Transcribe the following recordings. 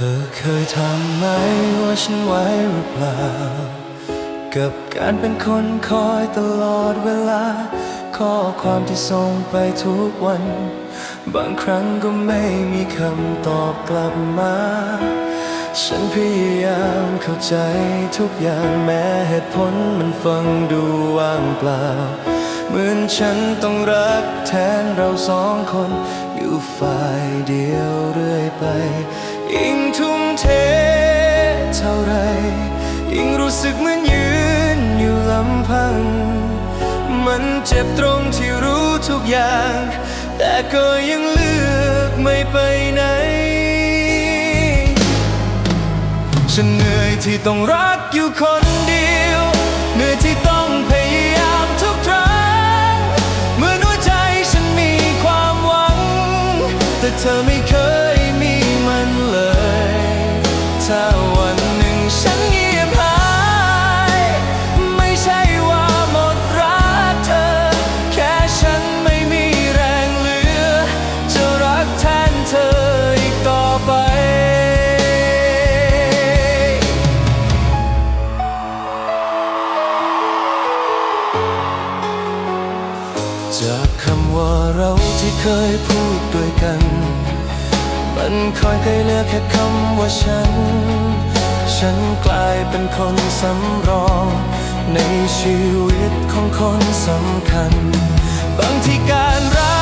ธอเคยถามไหมว่าฉันไหวหรือเปล่า กับการเป็นคนคอยตลอดเวลา ข้อความที่ส่งไปทุกวัน บางครั้งก็ไม่มีคำตอบกลับมา ฉันพยายามเข้าใจทุกอย่างแม้เหตุผลมันฟังดูว่างเปล่า เหมือนฉันต้องรักแทนเราสองคน อยู่ฝ่ายเดียวเรื่อยไป ยิ่งทุ่มเทเท่าไร ยิ่งรู้สึกเหมือนยืนอยู่ลำพัง มันเจ็บตรงที่รู้ทุกอย่าง แต่ก็ยังเลือกไม่ไปไหน ฉันเหนื่อยที่ต้องรักอยู่คนเดียว เหนื่อยที่ต้องพยายามทุกครั้ง เมื่อหัวใจฉันมีความหวัง แต่เธอไม่ จากคำว่าเราที่เคยพูดด้วยกัน มันคอยเคยเลือกแค่คำว่าฉัน ฉันกลายเป็นคนสำรอง ในชีวิตของคนสำคัญ บางทีการรัก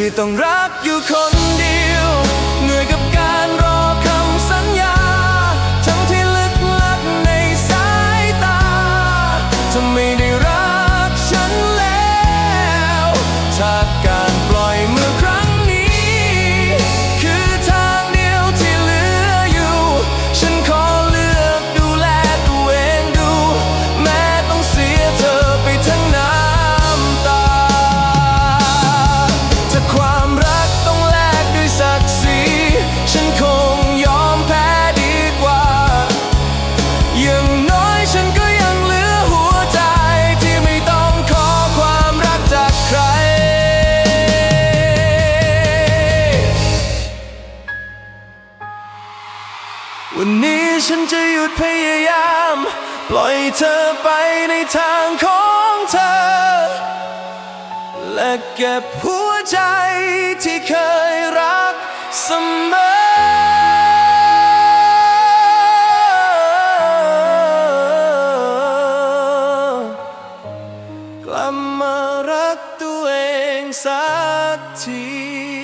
ที่ต้องรักอยู่คน ฉันจะหยุดพยายาม ปล่อยเธอไปในทางของเธอ และเก็บหัวใจที่เคยรักเสมอกลับมารักตัวเองสักที